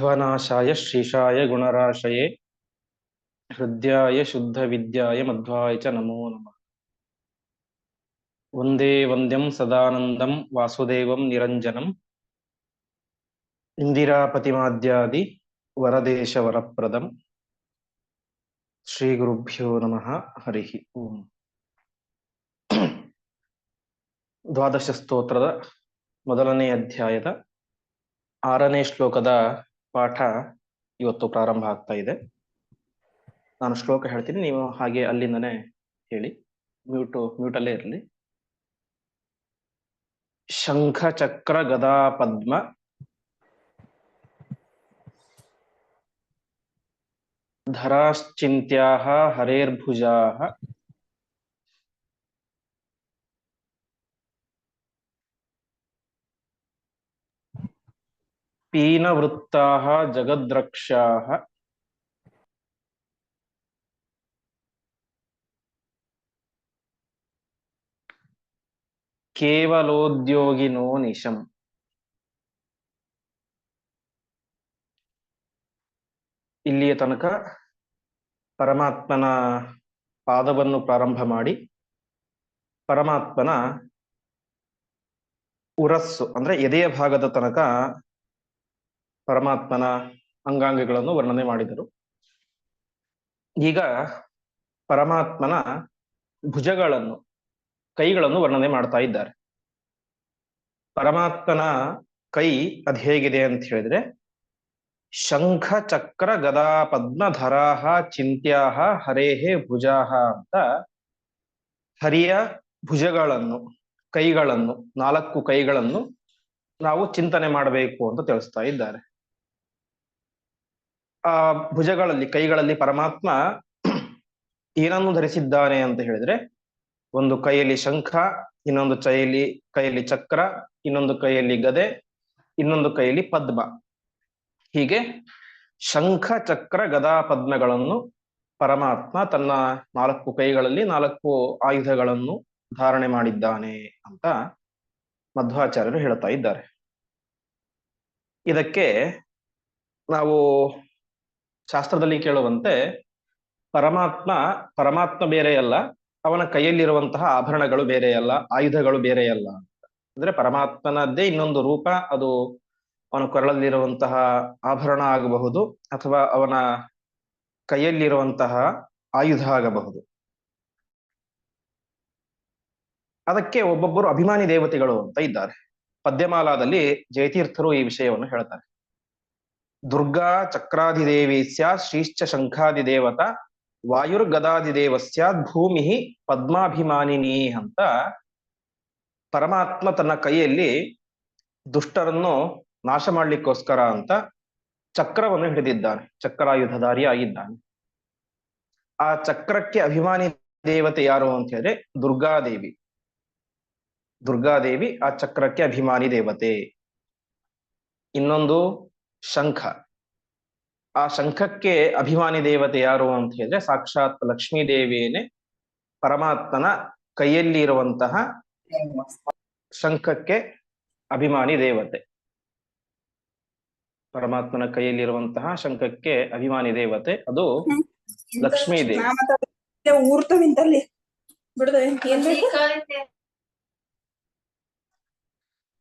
ಧ್ವನಾಶಾಯ ಶ್ರೀಷಾಯ ಗುಣರಾಶಯೇ ಹೃದಯಾಯ ಶುದ್ಧ ವಿದ್ಯಾಯ ಮಧ್ವಾಯ ಚ ನಮೋ ನಮಃ ಒಂದೇ ವಂದ್ಯಂ ಸದಾನಂದಂ ವಾಸುದೇವಂ ನಿರಂಜನಂ ಇಂದಿರಾಪತಿಮಾದ್ಯಾದಿ ವರದೇಶ ವರಪ್ರದಂ ಶ್ರೀ ಗುರುಭ್ಯೋ ನಮಃ ಹರಿ ಓಂ ದ್ವಾದಶ ಸ್ತೋತ್ರದ ಮೊದಲನೇ ಅಧ್ಯಾಯದ ಆರನೇ ಶ್ಲೋಕದ ಪಾಠ ಇವತ್ತು ಪ್ರಾರಂಭ ಆಗ್ತಾ ಇದೆ. ನಾನು ಶ್ಲೋಕ ಹೇಳ್ತೀನಿ, ನೀವು ಹಾಗೆ ಅಲ್ಲಿಂದನೇ ಹೇಳಿ. ಮ್ಯೂಟು, ಮ್ಯೂಟಲ್ಲೇ ಇರಲಿ. ಶಂಖ ಚಕ್ರ ಗದಾ ಪದ್ಮ. ಧರಾಶ್ಚಿಂತ್ಯಾ ಹರೇರ್ಭುಜಾ ಪೀನವೃತ್ತಾಹ ಜಗದ್ರಕ್ಷಾಹ. ಕೇವಲೋದ್ಯೋಗಿನೋ ನಿಶಂ. ಇಲ್ಲಿಯ ತನಕ ಪರಮಾತ್ಮನ ಪಾದವನ್ನು ಪ್ರಾರಂಭ ಮಾಡಿ, ಪರಮಾತ್ಮನ ಉರಸ್ಸು, ಅಂದ್ರೆ ಎದೆಯ ಭಾಗದ ತನಕ ಪರಮಾತ್ಮನ ಅಂಗಾಂಗಗಳನ್ನು ವರ್ಣನೆ ಮಾಡಿದರು. ಈಗ ಪರಮಾತ್ಮನ ಭುಜಗಳನ್ನು, ಕೈಗಳನ್ನು ವರ್ಣನೆ ಮಾಡ್ತಾ ಇದ್ದಾರೆ. ಪರಮಾತ್ಮನ ಕೈ ಅದ್ ಹೇಗಿದೆ ಅಂತ ಹೇಳಿದ್ರೆ, ಶಂಖ ಚಕ್ರ ಗದಾ ಪದ್ಮಧರಾಹ ಚಿಂತ್ಯಾಹ ಹರೇಹೇ ಭುಜಾಹ ಅಂತ ಹರಿಯ ಭುಜಗಳನ್ನು, ಕೈಗಳನ್ನು, ನಾಲ್ಕು ಕೈಗಳನ್ನು ನಾವು ಚಿಂತನೆ ಮಾಡಬೇಕು ಅಂತ ತಿಳಿಸ್ತಾ ಇದ್ದಾರೆ. ಆ ಭುಜಗಳಲ್ಲಿ, ಕೈಗಳಲ್ಲಿ ಪರಮಾತ್ಮ ಏನನ್ನು ಧರಿಸಿದ್ದಾನೆ ಅಂತ ಹೇಳಿದ್ರೆ, ಒಂದು ಕೈಯಲ್ಲಿ ಶಂಖ, ಇನ್ನೊಂದು ಚೈಲಿ, ಕೈಯಲ್ಲಿ ಚಕ್ರ, ಇನ್ನೊಂದು ಕೈಯಲ್ಲಿ ಗದೆ, ಇನ್ನೊಂದು ಕೈಯಲ್ಲಿ ಪದ್ಮ. ಹೀಗೆ ಶಂಖ, ಚಕ್ರ, ಗದಾ ಪದ್ಮಗಳನ್ನು ಪರಮಾತ್ಮ ತನ್ನ ನಾಲ್ಕು ಕೈಗಳಲ್ಲಿ ನಾಲ್ಕು ಆಯುಧಗಳನ್ನು ಧಾರಣೆ ಮಾಡಿದ್ದಾನೆ ಅಂತ ಮಧ್ವಾಚಾರ್ಯರು ಹೇಳ್ತಾ ಇದ್ದಾರೆ. ಇದಕ್ಕೆ ನಾವು ಶಾಸ್ತ್ರದಲ್ಲಿ ಕೇಳುವಂತೆ ಪರಮಾತ್ಮ ಪರಮಾತ್ಮ ಬೇರೆಯಲ್ಲ ಅವನ ಕೈಯಲ್ಲಿರುವಂತಹ ಆಭರಣಗಳು ಬೇರೆಯಲ್ಲ ಆಯುಧಗಳು ಬೇರೆಯಲ್ಲ ಅಂದ್ರೆ ಪರಮಾತ್ಮನದ್ದೇ ಇನ್ನೊಂದು ರೂಪ, ಅದು ಅವನ ಕೊರಳಲ್ಲಿರುವಂತಹ ಆಭರಣ ಆಗಬಹುದು, ಅಥವಾ ಅವನ ಕೈಯಲ್ಲಿರುವಂತಹ ಆಯುಧ ಆಗಬಹುದು. ಅದಕ್ಕೆ ಒಬ್ಬೊಬ್ಬರು ಅಭಿಮಾನಿ ದೇವತೆಗಳು ಅಂತ ಇದ್ದಾರೆ. ಪದ್ಯಮಾಲಾದಲ್ಲಿ ಜಯತೀರ್ಥರು ಈ ವಿಷಯವನ್ನು ಹೇಳ್ತಾರೆ. ದುರ್ಗಾ ಚಕ್ರಾಧಿದೇವಿ ಸ್ಯಾತ್ ಶ್ರೀಶ್ಚ ಶಂಖಾದಿದೇವತ ವಾಯುರ್ಗದಾದಿದೇವ ಸ್ಯಾತ್ ಭೂಮಿ ಪದ್ಮಾಭಿಮಾನಿನಿ ಅಂತ ಪರಮಾತ್ಮ ತನ್ನ ಕೈಯಲ್ಲಿ ದುಷ್ಟರನ್ನು ನಾಶ ಮಾಡ್ಲಿಕ್ಕೋಸ್ಕರ ಅಂತ ಚಕ್ರವನ್ನು ಹಿಡಿದಿದ್ದಾನೆ, ಚಕ್ರಾಯುಧಧಾರಿ ಆಗಿದ್ದಾನೆ. ಆ ಚಕ್ರಕ್ಕೆ ಅಭಿಮಾನಿ ದೇವತೆ ಯಾರು ಅಂತ ಹೇಳಿದ್ರೆ ದುರ್ಗಾದೇವಿ. ದುರ್ಗಾದೇವಿ ಆ ಚಕ್ರಕ್ಕೆ ಅಭಿಮಾನಿ ದೇವತೆ. ಇನ್ನೊಂದು ಶಂಖ. ಆ ಶಂಖಕ್ಕೆ ಅಭಿಮಾನಿ ದೇವತೆ ಯಾರು ಅಂತ ಹೇಳಿದ್ರೆ ಸಾಕ್ಷಾತ್ ಲಕ್ಷ್ಮೀ ದೇವಿಯೇನೆ ಪರಮಾತ್ಮನ ಕೈಯಲ್ಲಿ ಇರುವಂತಹ ಶಂಖಕ್ಕೆ ಅಭಿಮಾನಿ ದೇವತೆ. ಪರಮಾತ್ಮನ ಕೈಯಲ್ಲಿರುವಂತಹ ಶಂಖಕ್ಕೆ ಅಭಿಮಾನಿ ದೇವತೆ ಅದು ಲಕ್ಷ್ಮೀ ದೇವಿ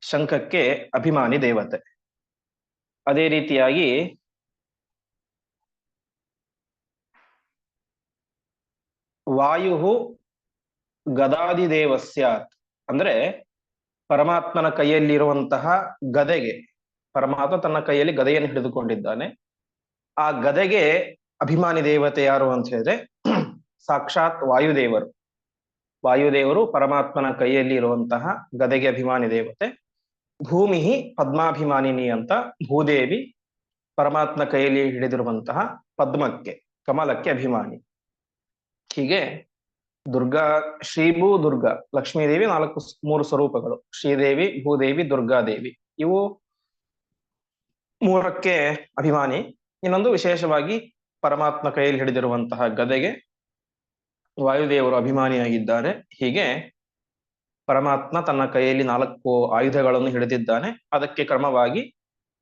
ಶಂಖಕ್ಕೆ ಅಭಿಮಾನಿ ದೇವತೆ. ಅದೇ ರೀತಿಯಾಗಿ ವಾಯು ಗದಾದಿದೇವ ಸ್ಯಾತ್ ಅಂದ್ರೆ ಪರಮಾತ್ಮನ ಕೈಯಲ್ಲಿರುವಂತಹ ಗದೆಗೆ, ಪರಮಾತ್ಮ ತನ್ನ ಕೈಯಲ್ಲಿ ಗದೆಯನ್ನು ಹಿಡಿದುಕೊಂಡಿದ್ದಾನೆ. ಆ ಗದೆಗೆ ಅಭಿಮಾನಿ ದೇವತೆ ಯಾರು ಅಂತ ಹೇಳಿದ್ರೆ ಸಾಕ್ಷಾತ್ ವಾಯುದೇವರು. ವಾಯುದೇವರು ಪರಮಾತ್ಮನ ಕೈಯಲ್ಲಿ ಇರುವಂತಹ ಗದೆಗೆ ಅಭಿಮಾನಿ ದೇವತೆ. ಭೂಮಿ ಪದ್ಮಾಭಿಮಾನಿನಿ ಅಂತ ಭೂದೇವಿ ಪರಮಾತ್ಮ ಕೈಯಲ್ಲಿ ಹಿಡಿದಿರುವಂತಹ ಪದ್ಮಕ್ಕೆ, ಕಮಲಕ್ಕೆ ಅಭಿಮಾನಿ. ಹೀಗೆ ದುರ್ಗಾ ಶ್ರೀಭೂ ದುರ್ಗಾ, ಲಕ್ಷ್ಮೀದೇವಿ ನಾಲ್ಕು ಮೂರು ಸ್ವರೂಪಗಳು. ಶ್ರೀದೇವಿ, ಭೂದೇವಿ, ದುರ್ಗಾದೇವಿ. ಇವು ಮೂರಕ್ಕೆ ಅಭಿಮಾನಿ. ಇನ್ನೊಂದು ವಿಶೇಷವಾಗಿ ಪರಮಾತ್ಮ ಕೈಯಲ್ಲಿ ಹಿಡಿದಿರುವಂತಹ ಗದೆಗೆ ವಾಯುದೇವರು ಅಭಿಮಾನಿಯಾಗಿದ್ದಾರೆ. ಹೀಗೆ ಪರಮಾತ್ಮ ತನ್ನ ಕೈಯಲ್ಲಿ ನಾಲ್ಕು ಆಯುಧಗಳನ್ನು ಹಿಡಿದಿದ್ದಾನೆ. ಅದಕ್ಕೆ ಕ್ರಮವಾಗಿ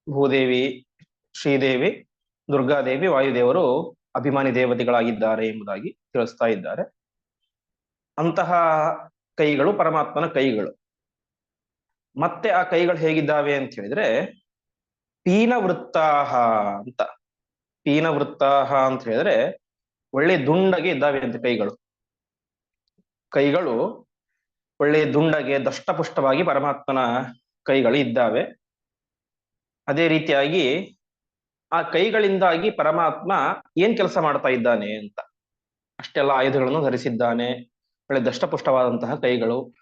ಭೂದೇವಿ, ಶ್ರೀದೇವಿ, ದುರ್ಗಾದೇವಿ, ವಾಯುದೇವರು ಅಭಿಮಾನಿ ದೇವತೆಗಳಾಗಿದ್ದಾರೆ ಎಂಬುದಾಗಿ ತಿಳಿಸ್ತಾ ಇದ್ದಾರೆ. ಅಂತಹ ಕೈಗಳು ಪರಮಾತ್ಮನ ಕೈಗಳು. ಮತ್ತೆ ಆ ಕೈಗಳು ಹೇಗಿದ್ದಾವೆ ಅಂತ ಹೇಳಿದ್ರೆ, ಪೀನವೃತ್ತಾಹ ಅಂತ. ಪೀನವೃತ್ತಾಹ ಅಂತ ಹೇಳಿದ್ರೆ ಒಳ್ಳೆ ದುಂಡಗೆ ಇದ್ದಾವೆ ಅಂತ ಕೈಗಳು. ಕೈಗಳು ಒಳ್ಳೆ ದುಂಡಗೆ ದಷ್ಟಪುಷ್ಟವಾಗಿ ಪರಮಾತ್ಮನ ಕೈಗಳು ಇದ್ದಾವೆ. ಅದೇ ರೀತಿಯಾಗಿ ಆ ಕೈಗಳಿಂದಾಗಿ ಪರಮಾತ್ಮ ಏನ್ ಕೆಲಸ ಮಾಡ್ತಾ ಇದ್ದಾನೆ ಅಂತ. ಅಷ್ಟೆಲ್ಲ ಆಯುಧಗಳನ್ನು ಧರಿಸಿದ್ದಾನೆ, ಒಳ್ಳೆ ದಷ್ಟಪುಷ್ಟವಾದಂತಹ ಕೈಗಳು.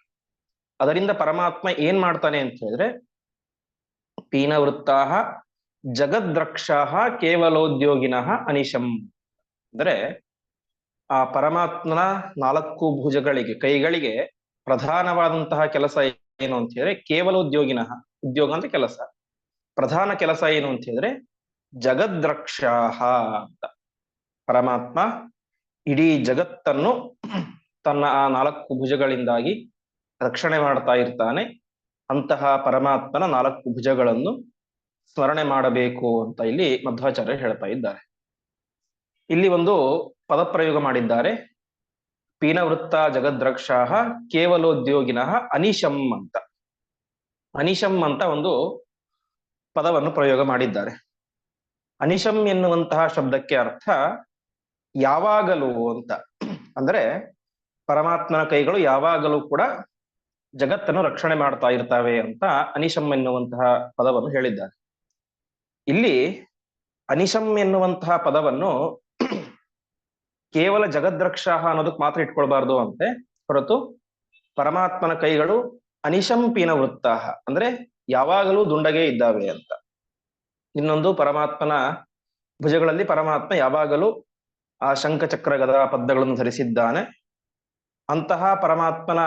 ಅದರಿಂದ ಪರಮಾತ್ಮ ಏನ್ ಮಾಡ್ತಾನೆ ಅಂತ ಹೇಳಿದ್ರೆ, ಪೀನವೃತ್ತಾಹ ಜಗದ್ರಕ್ಷಃ ಕೇವಲೋದ್ಯೋಗಿನಃ ಅನಿಶಂ. ಅಂದ್ರೆ ಆ ಪರಮಾತ್ಮನ ನಾಲ್ಕು ಭುಜಗಳಿಗೆ, ಕೈಗಳಿಗೆ ಪ್ರಧಾನವಾದಂತಹ ಕೆಲಸ ಏನು ಅಂತ ಹೇಳಿದ್ರೆ ಕೇವಲ ಉದ್ಯೋಗಿನ ಉದ್ಯೋಗ ಅಂತ ಕೆಲಸ. ಪ್ರಧಾನ ಕೆಲಸ ಏನು ಅಂತ ಹೇಳಿದ್ರೆ ಜಗದ್ರಕ್ಷಾಹ ಅಂತ. ಪರಮಾತ್ಮ ಇಡೀ ಜಗತ್ತನ್ನು ತನ್ನ ಆ ನಾಲ್ಕು ಭುಜಗಳಿಂದಾಗಿ ರಕ್ಷಣೆ ಮಾಡ್ತಾ ಇರ್ತಾನೆ. ಅಂತಹ ಪರಮಾತ್ಮನ ನಾಲ್ಕು ಭುಜಗಳನ್ನು ಸ್ಮರಣೆ ಮಾಡಬೇಕು ಅಂತ ಇಲ್ಲಿ ಮಧ್ವಾಚಾರ್ಯ ಹೇಳ್ತಾ ಇದ್ದಾರೆ. ಇಲ್ಲಿ ಒಂದು ಪದಪ್ರಯೋಗ ಮಾಡಿದ್ದಾರೆ. ಪೀನವೃತ್ತ ಜಗದ್ರಕ್ಷಾಹ ಕೇವಲೋದ್ಯೋಗಿನಃ ಅನಿಶಂ ಅಂತ. ಅನಿಶಂ ಅಂತ ಒಂದು ಪದವನ್ನು ಪ್ರಯೋಗ ಮಾಡಿದ್ದಾರೆ. ಅನಿಶಂ ಎನ್ನುವಂತಹ ಶಬ್ದಕ್ಕೆ ಅರ್ಥ ಯಾವಾಗಲೂ ಅಂತ. ಅಂದ್ರೆ ಪರಮಾತ್ಮನ ಕೈಗಳು ಯಾವಾಗಲೂ ಕೂಡ ಜಗತ್ತನ್ನು ರಕ್ಷಣೆ ಮಾಡ್ತಾ ಇರ್ತವೆ ಅಂತ ಅನಿಶಂ ಎನ್ನುವಂತಹ ಪದವನ್ನು ಹೇಳಿದ್ದಾರೆ. ಇಲ್ಲಿ ಅನಿಶಂ ಎನ್ನುವಂತಹ ಪದವನ್ನು ಕೇವಲ ಜಗದ್ರಕ್ಷ ಅನ್ನೋದಕ್ಕೆ ಮಾತ್ರ ಇಟ್ಕೊಳ್ಬಾರ್ದು ಅಂತೆ. ಹೊರತು ಪರಮಾತ್ಮನ ಕೈಗಳು ಅನಿಶಂ ಪೀನ ವೃತ್ತಾಹ. ಅಂದ್ರೆ ಯಾವಾಗಲೂ ದುಂಡಗೆ ಇದ್ದಾವೆ ಅಂತ. ಇನ್ನೊಂದು ಪರಮಾತ್ಮನ ಭುಜಗಳಲ್ಲಿ ಪರಮಾತ್ಮ ಯಾವಾಗಲೂ ಆ ಶಂಖಚಕ್ರ ಗದ ಪದ್ಮಗಳನ್ನು ಧರಿಸಿದ್ದಾನೆ. ಅಂತಹ ಪರಮಾತ್ಮನ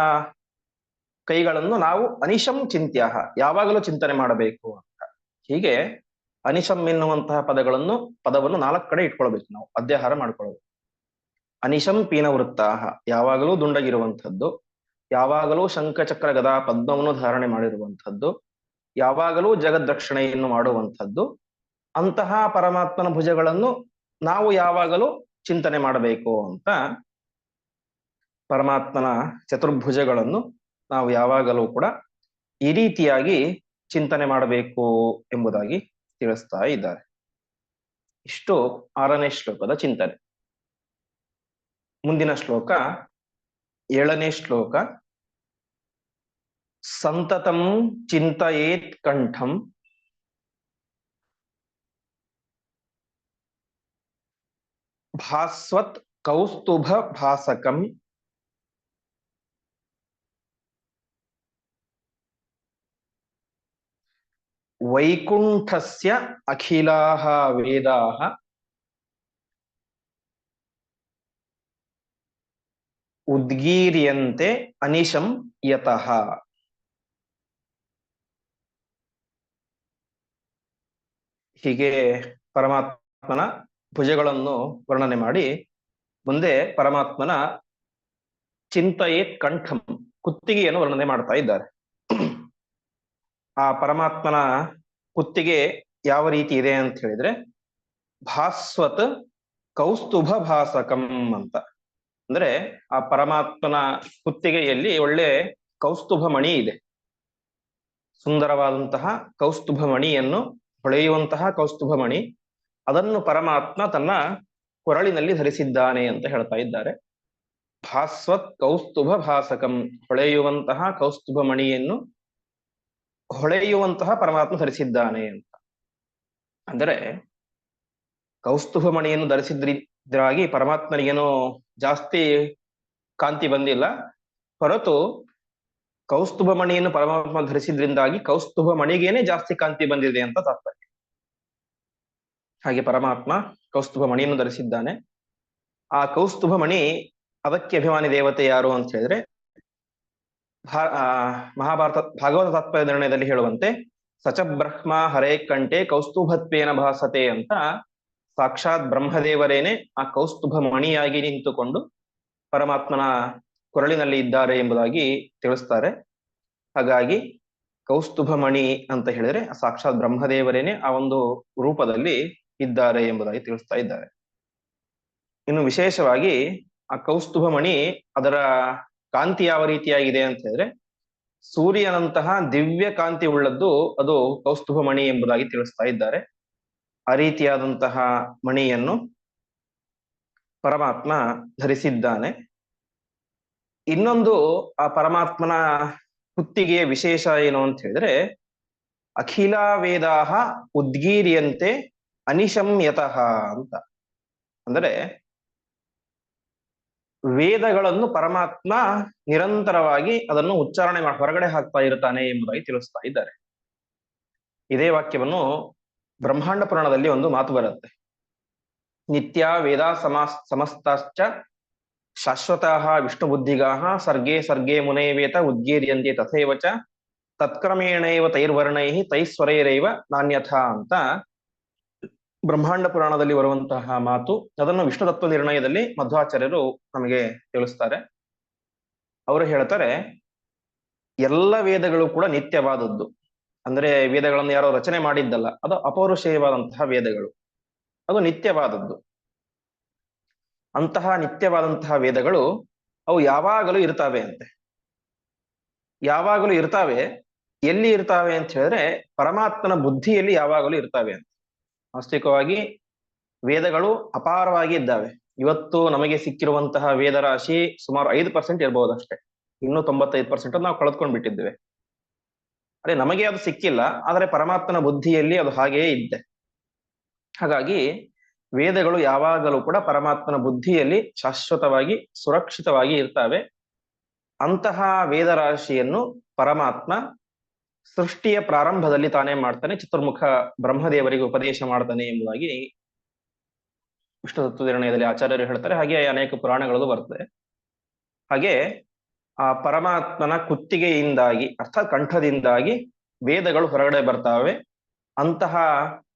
ಕೈಗಳನ್ನು ನಾವು ಅನಿಶಂ ಚಿಂತ್ಯ ಯಾವಾಗಲೂ ಚಿಂತನೆ ಮಾಡಬೇಕು ಅಂತ. ಹೀಗೆ ಅನಿಶಂ ಎನ್ನುವಂತಹ ಪದಗಳನ್ನು, ಪದವನ್ನು ನಾಲ್ಕು ಕಡೆ ಇಟ್ಕೊಳ್ಬೇಕು ನಾವು. ಅಧ್ಯಾಹಾರ ಮಾಡ್ಕೊಳ್ಬೇಕು. ಅನಿಶಂ ಪೀನವೃತ್ತಾಹ ಯಾವಾಗಲೂ ದುಂಡಗಿರುವಂಥದ್ದು. ಯಾವಾಗಲೂ ಶಂಖಚಕ್ರ ಗದಾ ಪದ್ಮವನ್ನು ಧಾರಣೆ ಮಾಡಿರುವಂಥದ್ದು. ಯಾವಾಗಲೂ ಜಗದ್ರಕ್ಷಣೆಯನ್ನು ಮಾಡುವಂಥದ್ದು. ಅಂತಹ ಪರಮಾತ್ಮನ ಭುಜಗಳನ್ನು ನಾವು ಯಾವಾಗಲೂ ಚಿಂತನೆ ಮಾಡಬೇಕು ಅಂತ ಪರಮಾತ್ಮನ ಚತುರ್ಭುಜಗಳನ್ನು ನಾವು ಯಾವಾಗಲೂ ಕೂಡ ಈ ರೀತಿಯಾಗಿ ಚಿಂತನೆ ಮಾಡಬೇಕು ಎಂಬುದಾಗಿ ತಿಳಿಸ್ತಾ ಇದ್ದಾರೆ. ಇಷ್ಟು ಆರನೇ ಶ್ಲೋಕದ ಚಿಂತನೆ. ಮುಂದಿನ ಶ್ಲೋಕ ಏಳನೇ ಶ್ಲೋಕ ಸಂತತಂ ಚಿಂತಯೇತ್ ಕಂಠಂ. ಭಾಸ್ವತ್ ಕೌಸ್ತುಭ ಭಾಸಕಂ. ವೈಕುಂಠಸ್ಯ ಅಖಿಲಾಹ ವೇದಾಹ. ಉದ್ಗೀರ್ಯಂತೆ ಅನಿಶಂ ಯತಃ. ಹೀಗೆ ಪರಮಾತ್ಮನ ಭುಜಗಳನ್ನು ವರ್ಣನೆ ಮಾಡಿ, ಮುಂದೆ ಪರಮಾತ್ಮನ ಚಿಂತಯೇತ್ ಕಂಠಂ, ಕುತ್ತಿಗೆಯನ್ನು ವರ್ಣನೆ ಮಾಡ್ತಾ ಇದ್ದಾರೆ. ಆ ಪರಮಾತ್ಮನ ಕುತ್ತಿಗೆ ಯಾವ ರೀತಿ ಇದೆ ಅಂತ ಹೇಳಿದ್ರೆ, ಭಾಸ್ವತ್ ಕೌಸ್ತುಭ ಭಾಸಕಂ ಅಂತ. ಅಂದ್ರೆ ಆ ಪರಮಾತ್ಮನ ಕುತ್ತಿಗೆಯಲ್ಲಿ ಒಳ್ಳೆ ಕೌಸ್ತುಭ ಮಣಿ ಇದೆ. ಸುಂದರವಾದಂತಹ ಕೌಸ್ತುಭ ಮಣಿಯನ್ನು ಹೊಳೆಯುವಂತಹ ಕೌಸ್ತುಭ ಮಣಿ ಅದನ್ನು ಪರಮಾತ್ಮ ತನ್ನ ಕೊರಳಿನಲ್ಲಿ ಧರಿಸಿದ್ದಾನೆ ಅಂತ ಹೇಳ್ತಾ ಇದ್ದಾರೆ. ಭಾಸ್ವತ್ ಕೌಸ್ತುಭ ಭಾಸಕಂ ಹೊಳೆಯುವಂತಹ ಕೌಸ್ತುಭ ಮಣಿಯನ್ನು ಹೊಳೆಯುವಂತಹ ಪರಮಾತ್ಮ ಧರಿಸಿದ್ದಾನೆ ಅಂತ. ಅಂದರೆ ಕೌಸ್ತುಭ ಮಣಿಯನ್ನು ಧರಿಸಿದ್ರಿದ್ರಾಗಿ ಪರಮಾತ್ಮನಿಗೇನು ಜಾಸ್ತಿ ಕಾಂತಿ ಬಂದಿಲ್ಲ. ಹೊರತು ಕೌಸ್ತುಭ ಮಣಿಯನ್ನು ಪರಮಾತ್ಮ ಧರಿಸಿದ್ರಿಂದಾಗಿ ಕೌಸ್ತುಭ ಮಣಿಗೇನೆ ಜಾಸ್ತಿ ಕಾಂತಿ ಬಂದಿದೆ ಅಂತ ತಾತ್ಪರ್ಯ. ಹಾಗೆ ಪರಮಾತ್ಮ ಕೌಸ್ತುಭ ಮಣಿಯನ್ನು ಧರಿಸಿದ್ದಾನೆ. ಆ ಕೌಸ್ತುಭ ಮಣಿ ಅದಕ್ಕೆ ಅಭಿಮಾನಿ ದೇವತೆ ಯಾರು ಅಂತ ಹೇಳಿದ್ರೆ ಮಹಾಭಾರತ, ಭಾಗವತ ತಾತ್ಪರ್ಯ ನಿರ್ಣಯದಲ್ಲಿ ಹೇಳುವಂತೆ ಸಚ ಬ್ರಹ್ಮ ಹರೇ ಕಂಠೆ ಕೌಸ್ತುಭತ್ವೇನ ಭಾಸತೆ ಅಂತ ಸಾಕ್ಷಾತ್ ಬ್ರಹ್ಮದೇವರೇನೆ ಆ ಕೌಸ್ತುಭ ಮಣಿಯಾಗಿ ನಿಂತುಕೊಂಡು ಪರಮಾತ್ಮನ ಕೊರಳಿನಲ್ಲಿ ಇದ್ದಾರೆ ಎಂಬುದಾಗಿ ತಿಳಿಸ್ತಾರೆ. ಹಾಗಾಗಿ ಕೌಸ್ತುಭ ಮಣಿ ಅಂತ ಹೇಳಿದ್ರೆ ಸಾಕ್ಷಾತ್ ಬ್ರಹ್ಮದೇವರೇನೆ ಆ ಒಂದು ರೂಪದಲ್ಲಿ ಇದ್ದಾರೆ ಎಂಬುದಾಗಿ ತಿಳಿಸ್ತಾ ಇದ್ದಾರೆ. ಇನ್ನು ವಿಶೇಷವಾಗಿ ಆ ಕೌಸ್ತುಭ ಮಣಿ ಅದರ ಕಾಂತಿ ಯಾವ ರೀತಿಯಾಗಿದೆ ಅಂತ ಹೇಳಿದ್ರೆ ಸೂರ್ಯನಂತಹ ದಿವ್ಯ ಕಾಂತಿ ಉಳ್ಳದ್ದು ಅದು ಕೌಸ್ತುಭ ಮಣಿ ಎಂಬುದಾಗಿ ತಿಳಿಸ್ತಾ ಇದ್ದಾರೆ. ಆ ರೀತಿಯಾದಂತಹ ಮಣಿಯನ್ನು ಪರಮಾತ್ಮ ಧರಿಸಿದ್ದಾನೆ. ಇನ್ನೊಂದು ಆ ಪರಮಾತ್ಮನ ಕುತ್ತಿಗೆಯ ವಿಶೇಷ ಏನು ಅಂತ ಹೇಳಿದ್ರೆ ಅಖಿಲ ವೇದಾಹ ಉದ್ಗೀರಿಯಂತೆ ಅನಿಶಮ್ಯತಃ ಅಂತ. ಅಂದರೆ ವೇದಗಳನ್ನು ಪರಮಾತ್ಮ ನಿರಂತರವಾಗಿ ಅದನ್ನು ಉಚ್ಚಾರಣೆ ಮಾಡಿ ಹೊರಗಡೆ ಹಾಕ್ತಾ ಇರ್ತಾನೆ ಎಂಬುದಾಗಿ ತಿಳಿಸ್ತಾ ಇದ್ದಾರೆ. ಇದೇ ವಾಕ್ಯವನ್ನು ಬ್ರಹ್ಮಾಂಡ ಪುರಾಣದಲ್ಲಿ ಒಂದು ಮಾತು ಬರುತ್ತೆ. ನಿತ್ಯ ವೇದ ಸಮಾಸ್ ಸಮಸ್ತಾಶ್ಚ ಶಾಶ್ವತಃ ವಿಷ್ಣು ಬುದ್ಧಿಗಾಹ ಸರ್ಗೇ ಸರ್ಗೇ ಮುನೈವೇತ ಉದ್ಗೀರ್ಯಂತೆ ತಥೈವ ಚ ತತ್ಕ್ರಮೇಣೈವ ತೈರ್ವರ್ಣೈ ತೈಸ್ವರೈರೈವ ನಾಣ್ಯಥ ಅಂತ ಬ್ರಹ್ಮಾಂಡ ಪುರಾಣದಲ್ಲಿ ಬರುವಂತಹ ಮಾತು. ಅದನ್ನು ವಿಷ್ಣು ತತ್ವ ನಿರ್ಣಯದಲ್ಲಿ ಮಧ್ವಾಚಾರ್ಯರು ನಮಗೆ ತಿಳಿಸ್ತಾರೆ. ಅವರು ಹೇಳ್ತಾರೆ, ಎಲ್ಲ ವೇದಗಳು ಕೂಡ ನಿತ್ಯವಾದದ್ದು. ಅಂದ್ರೆ ವೇದಗಳನ್ನು ಯಾರೋ ರಚನೆ ಮಾಡಿದ್ದಲ್ಲ, ಅದು ಅಪೌರುಷೇಯವಾದಂತಹ ವೇದಗಳು. ಅದು ನಿತ್ಯವಾದದ್ದು. ಅಂತಹ ನಿತ್ಯವಾದಂತಹ ವೇದಗಳು ಅವು ಯಾವಾಗಲೂ ಇರ್ತಾವೆ ಅಂತೆ. ಯಾವಾಗಲೂ ಇರ್ತಾವೆ, ಎಲ್ಲಿ ಇರ್ತಾವೆ ಅಂತ ಹೇಳಿದ್ರೆ ಪರಮಾತ್ಮನ ಬುದ್ಧಿಯಲ್ಲಿ ಯಾವಾಗಲೂ ಇರ್ತಾವೆ ಅಂತ. ವಾಸ್ತವಿಕವಾಗಿ ವೇದಗಳು ಅಪಾರವಾಗಿ ಇದ್ದಾವೆ. ಇವತ್ತು ನಮಗೆ ಸಿಕ್ಕಿರುವಂತಹ ವೇದ ರಾಶಿ ಸುಮಾರು ಐದು ಪರ್ಸೆಂಟ್ ಇರಬಹುದು ಅಷ್ಟೇ ಇನ್ನೂ ತೊಂಬತ್ತೈದು ಪರ್ಸೆಂಟ್ ನಾವು ಕಳೆದುಕೊಂಡು ಬಿಟ್ಟಿದ್ದೇವೆ ಅದೇ ನಮಗೆ ಅದು ಸಿಕ್ಕಿಲ್ಲ, ಆದರೆ ಪರಮಾತ್ಮನ ಬುದ್ಧಿಯಲ್ಲಿ ಅದು ಹಾಗೆಯೇ ಇದ್ದೆ. ಹಾಗಾಗಿ ವೇದಗಳು ಯಾವಾಗಲೂ ಕೂಡ ಪರಮಾತ್ಮನ ಬುದ್ಧಿಯಲ್ಲಿ ಶಾಶ್ವತವಾಗಿ, ಸುರಕ್ಷಿತವಾಗಿ ಇರ್ತವೆ. ಅಂತಹ ವೇದ ರಾಶಿಯನ್ನು ಪರಮಾತ್ಮ ಸೃಷ್ಟಿಯ ಪ್ರಾರಂಭದಲ್ಲಿ ತಾನೇ ಮಾಡ್ತಾನೆ, ಚತುರ್ಮುಖ ಬ್ರಹ್ಮದೇವರಿಗೆ ಉಪದೇಶ ಮಾಡ್ತಾನೆ ಎಂಬುದಾಗಿ ವಿಷ್ಣು ತತ್ವ ನಿರ್ಣಯದಲ್ಲಿ ಆಚಾರ್ಯರು ಹೇಳ್ತಾರೆ. ಹಾಗೆ ಅನೇಕ ಪುರಾಣಗಳಲ್ಲೂ ಬರ್ತದೆ. ಹಾಗೆ ಆ ಪರಮಾತ್ಮನ ಕುತ್ತಿಗೆಯಿಂದಾಗಿ, ಅರ್ಥಾತ್ ಕಂಠದಿಂದಾಗಿ ವೇದಗಳು ಹೊರಗಡೆ ಬರ್ತಾವೆ. ಅಂತಹ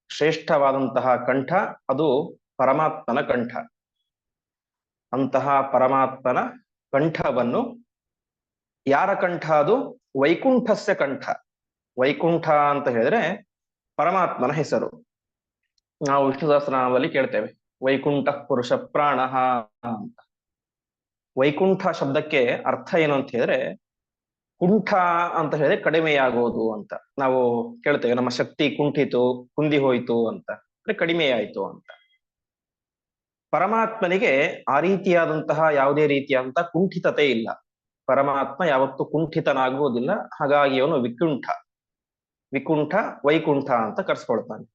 ಶ್ರೇಷ್ಠವಾದಂತಹ ಕಂಠ ಅದು ಪರಮಾತ್ಮನ ಕಂಠ. ಅಂತಹ ಪರಮಾತ್ಮನ ಕಂಠವನ್ನು ಯಾರ ಕಂಠ ಅದು? ವೈಕುಂಠಸ್ಯ ಕಂಠ. ವೈಕುಂಠ ಅಂತ ಹೇಳಿದ್ರೆ ಪರಮಾತ್ಮನ ಹೆಸರು. ನಾವು ವಿಷ್ಣು ಸಹಸ್ರನಾಮದಲ್ಲಿ ಕೇಳ್ತೇವೆ. ವೈಕುಂಠ ಪುರುಷ ಪ್ರಾಣ ಅಂತ. ವೈಕುಂಠ ಶಬ್ದಕ್ಕೆ ಅರ್ಥ ಏನು ಅಂತ ಹೇಳಿದ್ರೆ, ಕುಂಠ ಅಂತ ಹೇಳಿದ್ರೆ ಕಡಿಮೆಯಾಗೋದು ಅಂತ. ನಾವು ಕೇಳ್ತೇವೆ, ನಮ್ಮ ಶಕ್ತಿ ಕುಂಠಿತು, ಕುಂದಿ ಹೋಯ್ತು ಅಂತ. ಅಂದ್ರೆ ಕಡಿಮೆಯಾಯಿತು ಅಂತ. ಪರಮಾತ್ಮನಿಗೆ ಆ ರೀತಿಯಾದಂತಹ ಯಾವುದೇ ರೀತಿಯಾದಂತಹ ಕುಂಠಿತತೆ ಇಲ್ಲ. ಪರಮಾತ್ಮ ಯಾವತ್ತು ಕುಂಠಿತನಾಗುವುದಿಲ್ಲ. ಹಾಗಾಗಿ ಅವನು ವಿಕುಂಠ. ವಿಕುಂಠ, ವೈಕುಂಠ ಅಂತ ಕರ್ಸ್ಕೊಳ್ತಾನೆ.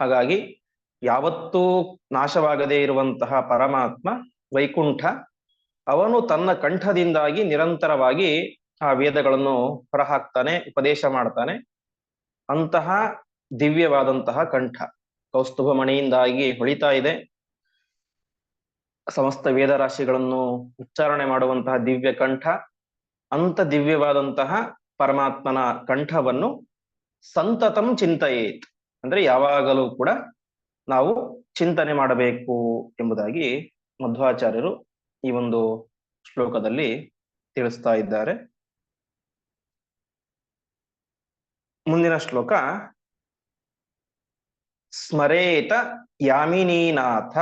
ಹಾಗಾಗಿ ಯಾವತ್ತೂ ನಾಶವಾಗದೇ ಇರುವಂತಹ ಪರಮಾತ್ಮ ವೈಕುಂಠ ಅವನು ತನ್ನ ಕಂಠದಿಂದಾಗಿ ನಿರಂತರವಾಗಿ ಆ ವೇದಗಳನ್ನು ಹೊರಹಾಕ್ತಾನೆ, ಉಪದೇಶ ಮಾಡ್ತಾನೆ. ಅಂತಹ ದಿವ್ಯವಾದಂತಹ ಕಂಠ ಕೌಸ್ತುಭ ಮಣಿಯಿಂದಾಗಿ ಹೊಳಿತಾ ಇದೆ. ಸಮಸ್ತ ವೇದ ರಾಶಿಗಳನ್ನು ಉಚ್ಚಾರಣೆ ಮಾಡುವಂತಹ ದಿವ್ಯ ಕಂಠ ಅಂತ ದಿವ್ಯವಾದಂತಹ ಪರಮಾತ್ಮನ ಕಂಠವನ್ನು ಸಂತತಂ ಚಿಂತೆಯೇತ್. ಅಂದ್ರೆ ಯಾವಾಗಲೂ ಕೂಡ ನಾವು ಚಿಂತನೆ ಮಾಡಬೇಕು ಎಂಬುದಾಗಿ ಮಧ್ವಾಚಾರ್ಯರು ಈ ಒಂದು ಶ್ಲೋಕದಲ್ಲಿ ತಿಳಿಸ್ತಾ ಇದ್ದಾರೆ. ಮುಂದಿನ ಶ್ಲೋಕ ಸ್ಮರೇತ ಯಾಮಿನೀನಾಥ.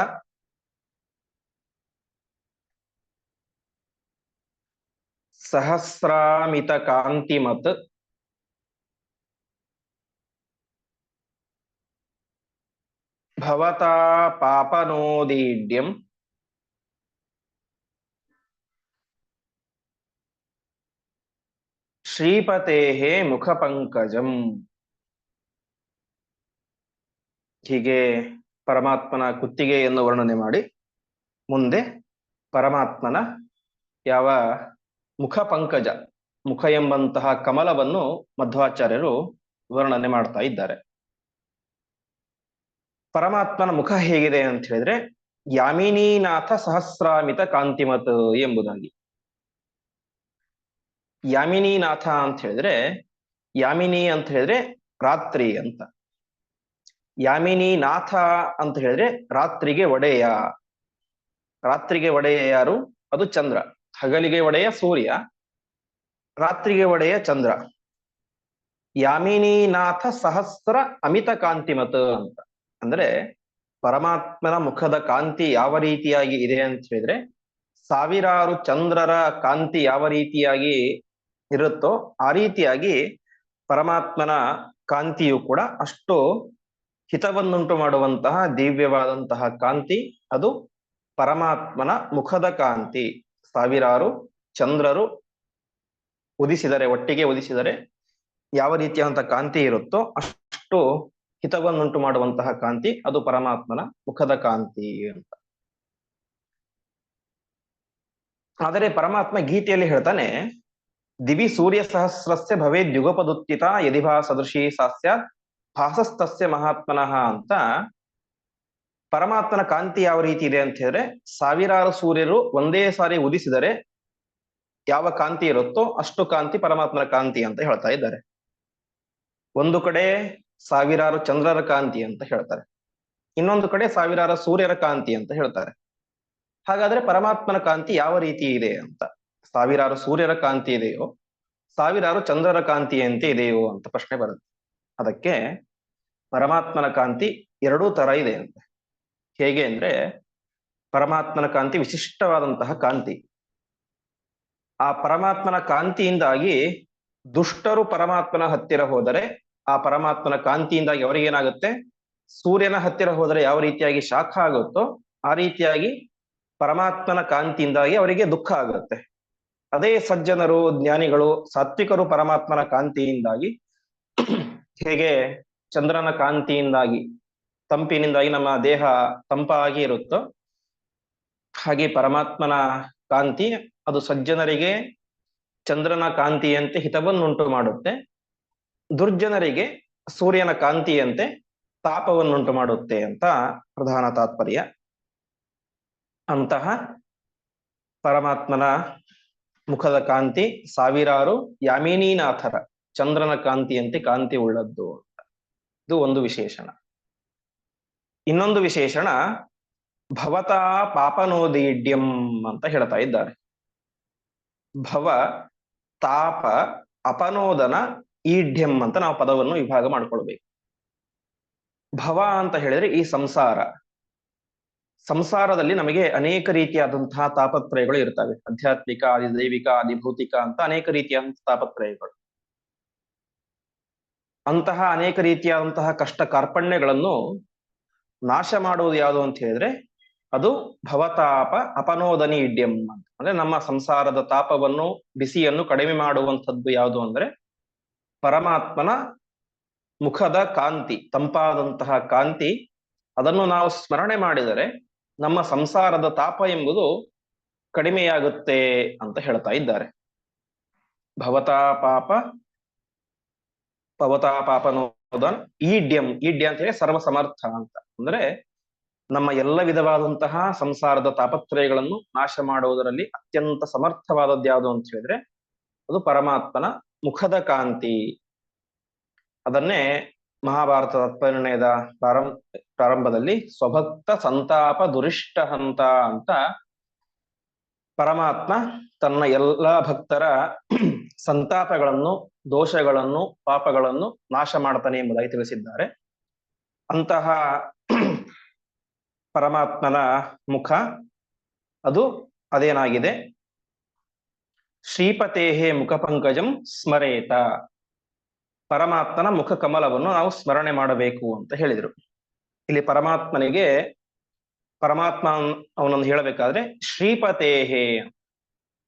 ಸಹಸ್ರಾಮಿತ ಕಾಂತಿಮತ್. ಭವತಾ ಪಾಪನೋದೀಡ್ಯಂ. ಶ್ರೀಪತೇಃ ಮುಖಪಂಕಜಂ ಹೀಗೆ ಪರಮಾತ್ಮನ ಕುತ್ತಿಗೆಯನ್ನು ವರ್ಣನೆ ಮಾಡಿ ಮುಂದೆ ಪರಮಾತ್ಮನ ಯಾವ ಮುಖ ಪಂಕಜ, ಮುಖ ಎಂಬಂತಹ ಕಮಲವನ್ನು ಮಧ್ವಾಚಾರ್ಯರು ವರ್ಣನೆ ಮಾಡ್ತಾ ಇದ್ದಾರೆ. ಪರಮಾತ್ಮನ ಮುಖ ಹೇಗಿದೆ ಅಂತ ಹೇಳಿದ್ರೆ, ಯಾಮಿನೀನಾಥ ಸಹಸ್ರಾಮಿತ ಕಾಂತಿಮತ್ ಎಂಬುದಾಗಿ. ಯಾಮಿನೀನಾಥ ಅಂತ ಹೇಳಿದ್ರೆ, ಯಾಮಿನಿ ಅಂತ ಹೇಳಿದ್ರೆ ರಾತ್ರಿ ಅಂತ. ಯಾಮಿನಿ ನಾಥ ಅಂತ ಹೇಳಿದ್ರೆ ರಾತ್ರಿಗೆ ಒಡೆಯ. ರಾತ್ರಿಗೆ ಒಡೆಯ ಯಾರು? ಅದು ಚಂದ್ರ. ಹಗಲಿಗೆ ಒಡೆಯ ಸೂರ್ಯ. ರಾತ್ರಿಗೆ ಒಡೆಯ ಚಂದ್ರ. ಯಾಮಿನೀನಾಥ ಸಹಸ್ರ ಅಮಿತ ಕಾಂತಿಮತ್ ಅಂತ. ಅಂದ್ರೆ ಪರಮಾತ್ಮನ ಮುಖದ ಕಾಂತಿ ಯಾವ ರೀತಿಯಾಗಿ ಇದೆ ಅಂತ ಹೇಳಿದ್ರೆ, ಸಾವಿರಾರು ಚಂದ್ರರ ಕಾಂತಿ ಯಾವ ರೀತಿಯಾಗಿ ಇರುತ್ತೋ ಆ ರೀತಿಯಾಗಿ ಪರಮಾತ್ಮನ ಕಾಂತಿಯು ಕೂಡ ಅಷ್ಟು ಹಿತವನ್ನುಂಟು ಮಾಡುವಂತಹ ದಿವ್ಯವಾದಂತಹ ಕಾಂತಿ. ಅದು ಪರಮಾತ್ಮನ ಮುಖದ ಕಾಂತಿ. ಸಾವಿರಾರು ಚಂದ್ರರು ಉದಿಸಿದರೆ, ಒಟ್ಟಿಗೆ ಉದಿಸಿದರೆ ಯಾವ ರೀತಿಯಾದಂತಹ ಕಾಂತಿ ಇರುತ್ತೋ ಅಷ್ಟು ಹಿತವನ್ನುಂಟು ಮಾಡುವಂತಹ ಕಾಂತಿ. ಅದು ಪರಮಾತ್ಮನ ಮುಖದ ಕಾಂತಿ ಅಂತ. ಆದರೆ ಪರಮಾತ್ಮ ಗೀತೆಯಲ್ಲಿ ಹೇಳ್ತಾನೆ ದಿವಿ ಸೂರ್ಯ ಸಹಸ್ರಸ್ಯ ಭವೇದ್ ಯುಗಪದುತ್ತಿತ ಯದಿಭಾ ಸದೃಶಿ ಸಾಸ್ಯ ಭಾಸಸ್ತಸ್ಯ ಮಹಾತ್ಮನಃ ಅಂತ ಪರಮಾತ್ಮನ ಕಾಂತಿ ಯಾವ ರೀತಿ ಇದೆ ಅಂತ ಹೇಳಿದ್ರೆ, ಸಾವಿರಾರು ಸೂರ್ಯರು ಒಂದೇ ಸಾರಿ ಉದಿಸಿದರೆ ಯಾವ ಕಾಂತಿ ಇರುತ್ತೋ ಅಷ್ಟು ಕಾಂತಿ ಪರಮಾತ್ಮನ ಕಾಂತಿ ಅಂತ ಹೇಳ್ತಾ ಇದ್ದಾರೆ. ಒಂದು ಕಡೆ ಸಾವಿರಾರು ಚಂದ್ರರ ಕಾಂತಿ ಅಂತ ಹೇಳ್ತಾರೆ. ಇನ್ನೊಂದು ಕಡೆ ಸಾವಿರಾರು ಸೂರ್ಯರ ಕಾಂತಿ ಅಂತ ಹೇಳ್ತಾರೆ. ಹಾಗಾದ್ರೆ ಪರಮಾತ್ಮನ ಕಾಂತಿ ಯಾವ ರೀತಿ ಇದೆ ಅಂತ. ಸಾವಿರಾರು ಸೂರ್ಯರ ಕಾಂತಿ ಇದೆಯೋ, ಸಾವಿರಾರು ಚಂದ್ರರ ಕಾಂತಿಯಂತೆ ಇದೆಯೋ ಅಂತ ಪ್ರಶ್ನೆ ಬರುತ್ತೆ. ಅದಕ್ಕೆ ಪರಮಾತ್ಮನ ಕಾಂತಿ ಎರಡೂ ತರ ಇದೆ ಅಂತೆ. ಹೇಗೆ ಅಂದ್ರೆ ಪರಮಾತ್ಮನ ಕಾಂತಿ ವಿಶಿಷ್ಟವಾದಂತಹ ಕಾಂತಿ. ಆ ಪರಮಾತ್ಮನ ಕಾಂತಿಯಿಂದಾಗಿ ದುಷ್ಟರು ಪರಮಾತ್ಮನ ಹತ್ತಿರ ಹೋದರೆ, ಆ ಪರಮಾತ್ಮನ ಕಾಂತಿಯಿಂದಾಗಿ ಅವರಿಗೇನಾಗುತ್ತೆ? ಸೂರ್ಯನ ಹತ್ತಿರ ಹೋದರೆ ಯಾವ ರೀತಿಯಾಗಿ ಶಾಖ ಆಗುತ್ತೋ, ಆ ರೀತಿಯಾಗಿ ಪರಮಾತ್ಮನ ಕಾಂತಿಯಿಂದಾಗಿ ಅವರಿಗೆ ದುಃಖ ಆಗುತ್ತೆ. ಅದೇ ಸಜ್ಜನರು, ಜ್ಞಾನಿಗಳು, ಸಾತ್ವಿಕರು ಪರಮಾತ್ಮನ ಕಾಂತಿಯಿಂದಾಗಿ, ಹೇಗೆ ಚಂದ್ರನ ಕಾಂತಿಯಿಂದಾಗಿ, ತಂಪಿನಿಂದಾಗಿ ನಮ್ಮ ದೇಹ ತಂಪಾಗಿ ಇರುತ್ತೋ, ಹಾಗೆ ಪರಮಾತ್ಮನ ಕಾಂತಿ ಅದು ಸಜ್ಜನರಿಗೆ ಚಂದ್ರನ ಕಾಂತಿಯಂತೆ ಹಿತವನ್ನುಂಟು ಮಾಡುತ್ತೆ. ದುರ್ಜನರಿಗೆ ಸೂರ್ಯನ ಕಾಂತಿಯಂತೆ ತಾಪವನ್ನುಂಟು ಮಾಡುತ್ತೆ ಅಂತ ಪ್ರಧಾನ ತಾತ್ಪರ್ಯ. ಅಂತಹ ಪರಮಾತ್ಮನ ಮುಖದ ಕಾಂತಿ ಸಾವಿರಾರು ಯಾಮಿನೀನಾಥರ ಚಂದ್ರನ ಕಾಂತಿಯಂತೆ ಕಾಂತಿ ಉಳ್ಳದ್ದು ಇದು ಒಂದು ವಿಶೇಷಣ. ಇನ್ನೊಂದು ವಿಶೇಷಣ ಭವತಾ ಪಾಪನೋದೀಢ್ಯಂ ಅಂತ ಹೇಳ್ತಾ ಇದ್ದಾರೆ. ಭವ, ತಾಪ, ಅಪನೋದನ ಈಢ್ಯಂ ಅಂತ ನಾವು ಪದವನ್ನು ವಿಭಾಗ ಮಾಡ್ಕೊಳ್ಬೇಕು. ಭವ ಅಂತ ಹೇಳಿದ್ರೆ ಈ ಸಂಸಾರ. ಸಂಸಾರದಲ್ಲಿ ನಮಗೆ ಅನೇಕ ರೀತಿಯಾದಂತಹ ತಾಪತ್ರಯಗಳು ಇರ್ತವೆ. ಆಧ್ಯಾತ್ಮಿಕ ದೈವಿಕ ಆದಿ ಭೌತಿಕ ಅಂತ ಅನೇಕ ರೀತಿಯಾದಂತಹ ತಾಪತ್ರಯಗಳು. ಅಂತಹ ಅನೇಕ ರೀತಿಯಾದಂತಹ ಕಷ್ಟ ಕಾರ್ಪಣ್ಯಗಳನ್ನು ನಾಶ ಮಾಡುವುದು ಯಾವುದು ಅಂತ ಹೇಳಿದ್ರೆ, ಅದು ಭವತಾಪ ಅಪನೋದನಿ ಇಡ್ಯಂ ಅಂತ. ಅಂದ್ರೆ ನಮ್ಮ ಸಂಸಾರದ ತಾಪವನ್ನು, ಬಿಸಿಯನ್ನು ಕಡಿಮೆ ಮಾಡುವಂಥದ್ದು ಯಾವುದು ಅಂದ್ರೆ, ಪರಮಾತ್ಮನ ಮುಖದ ಕಾಂತಿ, ತಂಪಾದಂತಹ ಕಾಂತಿ, ಅದನ್ನು ನಾವು ಸ್ಮರಣೆ ಮಾಡಿದರೆ ನಮ್ಮ ಸಂಸಾರದ ತಾಪ ಎಂಬುದು ಕಡಿಮೆಯಾಗುತ್ತೆ ಅಂತ ಹೇಳ್ತಾ ಇದ್ದಾರೆ. ಭವತಾ ಪಾಪ ಭವತಾ ಪಾಪನೋದನ್, ಈಡ್ಯಂ, ಈಡ್ಯ ಅಂತ ಹೇಳಿ ಸರ್ವ ಸಮರ್ಥ ಅಂತ. ಅಂದ್ರೆ ನಮ್ಮ ಎಲ್ಲ ವಿಧವಾದಂತಹ ಸಂಸಾರದ ತಾಪತ್ರಯಗಳನ್ನು ನಾಶ ಮಾಡುವುದರಲ್ಲಿ ಅತ್ಯಂತ ಸಮರ್ಥವಾದದ್ದು ಯಾವುದು ಅಂತ ಹೇಳಿದ್ರೆ ಅದು ಪರಮಾತ್ಮನ ಮುಖದ ಕಾಂತಿ. ಅದನ್ನೇ ಮಹಾಭಾರತ ತತ್ಪರಿಣಯದ ಪ್ರಾರಂಭ, ಪ್ರಾರಂಭದಲ್ಲಿ ಸ್ವಭಕ್ತ ಸಂತಾಪ ದುರಿಷ್ಟ ಹಂತ ಅಂತ ಪರಮಾತ್ಮ ತನ್ನ ಎಲ್ಲ ಭಕ್ತರ ಸಂತಾಪಗಳನ್ನು, ದೋಷಗಳನ್ನು, ಪಾಪಗಳನ್ನು ನಾಶ ಮಾಡ್ತಾನೆ ಎಂಬುದಾಗಿ ತಿಳಿಸಿದ್ದಾರೆ. ಅಂತಹ ಪರಮಾತ್ಮನ ಮುಖ ಅದು ಅದೇನಾಗಿದೆ? ಶ್ರೀಪತೇಹೇ ಮುಖಪಂಕಜಂ ಸ್ಮರೇತ. ಪರಮಾತ್ಮನ ಮುಖ ಕಮಲವನ್ನು ನಾವು ಸ್ಮರಣೆ ಮಾಡಬೇಕು ಅಂತ ಹೇಳಿದರು. ಇಲ್ಲಿ ಪರಮಾತ್ಮನಿಗೆ ಪರಮಾತ್ಮ ಅವನನ್ನು ಹೇಳಬೇಕಾದ್ರೆ ಶ್ರೀಪತೇಹೇ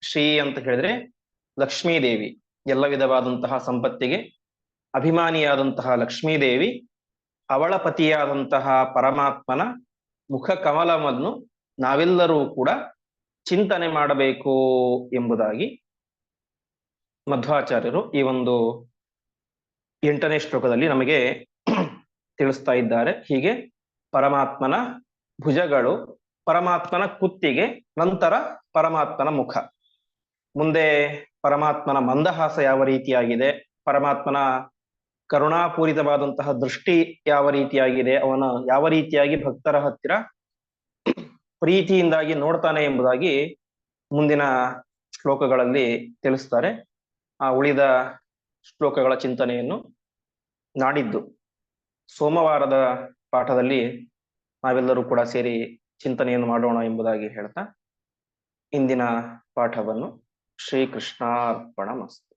ಶ್ರೀ ಅಂತ ಹೇಳಿದ್ರೆ ಲಕ್ಷ್ಮೀದೇವಿ. ಎಲ್ಲ ವಿಧವಾದಂತಹ ಸಂಪತ್ತಿಗೆ ಅಭಿಮಾನಿಯಾದಂತಹ ಲಕ್ಷ್ಮೀದೇವಿ, ಅವಳ ಪತಿಯಾದಂತಹ ಪರಮಾತ್ಮನ ಮುಖ ಕಮಲವನ್ನು ನಾವೆಲ್ಲರೂ ಕೂಡ ಚಿಂತನೆ ಮಾಡಬೇಕು ಎಂಬುದಾಗಿ ಮಧ್ವಾಚಾರ್ಯರು ಈ ಒಂದು ಎಂಟನೇ ಶ್ಲೋಕದಲ್ಲಿ ನಮಗೆ ತಿಳಿಸ್ತಾ ಇದ್ದಾರೆ. ಹೀಗೆ ಪರಮಾತ್ಮನ ಭುಜಗಳು, ಪರಮಾತ್ಮನ ಕುತ್ತಿಗೆ, ನಂತರ ಪರಮಾತ್ಮನ ಮುಖ. ಮುಂದೆ ಪರಮಾತ್ಮನ ಮಂದಹಾಸ ಯಾವ ರೀತಿಯಾಗಿದೆ, ಪರಮಾತ್ಮನ ಕರುಣಾಪೂರಿತವಾದಂತಹ ದೃಷ್ಟಿ ಯಾವ ರೀತಿಯಾಗಿದೆ, ಅವನ ಯಾವ ರೀತಿಯಾಗಿ ಭಕ್ತರ ಹತ್ತಿರ ಪ್ರೀತಿಯಿಂದಾಗಿ ನೋಡ್ತಾನೆ ಎಂಬುದಾಗಿ ಮುಂದಿನ ಶ್ಲೋಕಗಳಲ್ಲಿ ತಿಳಿಸ್ತಾರೆ. ಆ ಉಳಿದ ಶ್ಲೋಕಗಳ ಚಿಂತನೆಯನ್ನು ನಾಡಿದ್ದು. ಸೋಮವಾರದ ಪಾಠದಲ್ಲಿ ನಾವೆಲ್ಲರೂ ಕೂಡ ಸೇರಿ ಚಿಂತನೆಯನ್ನು ಮಾಡೋಣ ಎಂಬುದಾಗಿ ಹೇಳ್ತಾ ಇಂದಿನ ಪಾಠವನ್ನು ಶ್ರೀಕೃಷ್ಣಾರ್ಪಣ ಮಸ್ತು.